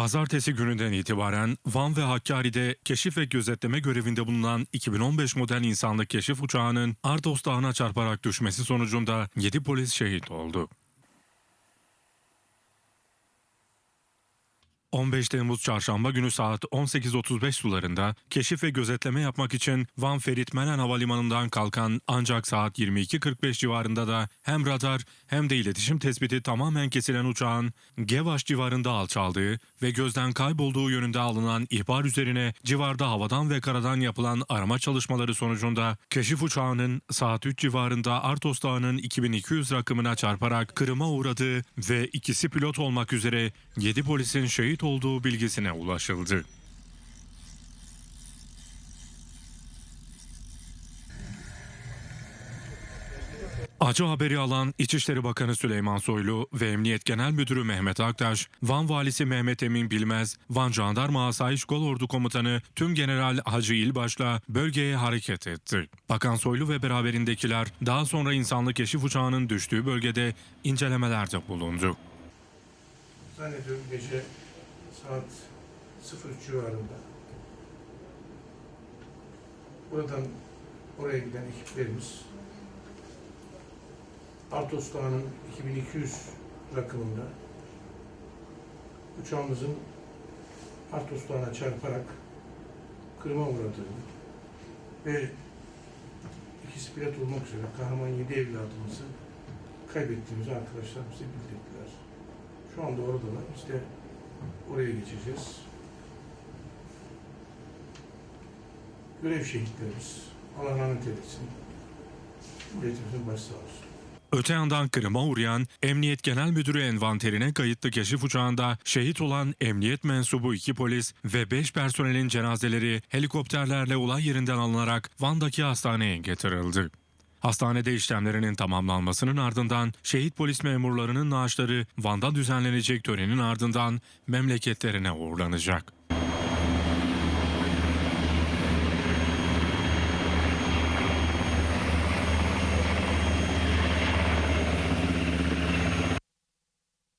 Pazartesi gününden itibaren Van ve Hakkari'de keşif ve gözetleme görevinde bulunan 2015 model insanlık keşif uçağının Ardos Dağı'na çarparak düşmesi sonucunda 7 polis şehit oldu. 15 Temmuz Çarşamba günü saat 18.35 sularında keşif ve gözetleme yapmak için Van Ferit Melen Havalimanı'ndan kalkan ancak saat 22.45 civarında da hem radar hem de iletişim tespiti tamamen kesilen uçağın Gevaş civarında alçaldığı ve gözden kaybolduğu yönünde alınan ihbar üzerine civarda havadan ve karadan yapılan arama çalışmaları sonucunda keşif uçağının saat 3 civarında Artos Dağı'nın 2200 rakımına çarparak kırıma uğradığı ve ikisi pilot olmak üzere 7 polisin şehit olduğu bilgisine ulaşıldı. Acı haberi alan İçişleri Bakanı Süleyman Soylu ve Emniyet Genel Müdürü Mehmet Aktaş, Van Valisi Mehmet Emin Bilmez, Van Jandarma Asayiş Kolordu Komutanı Tüm General Hacı İlbaş'la bölgeye hareket etti. Bakan Soylu ve beraberindekiler daha sonra insanlı keşif uçağının düştüğü bölgede incelemelerde bulundu. Zannediyorum gece saat 03 civarında. Buradan oraya giden ekiplerimiz Artos Dağı'nın 2200 rakımında uçağımızın Artos Dağı'na çarparak kırıma uğradığını ve ikisi pilot olmak üzere kahraman 7 evladımızı kaybettiğimizi arkadaşlar bize bildirdiler. Şu anda oradalar. De oraya geçeceğiz. Görev şehitlerimiz. Allah rahmet eylesin. Milletimizin başı. Öte yandan Kırım'a uğrayan Emniyet Genel Müdürü envanterine kayıtlı keşif uçağında şehit olan emniyet mensubu 2 polis ve 5 personelin cenazeleri helikopterlerle olay yerinden alınarak Van'daki hastaneye getirildi. Hastanede işlemlerinin tamamlanmasının ardından şehit polis memurlarının naaşları Van'da düzenlenecek törenin ardından memleketlerine uğurlanacak.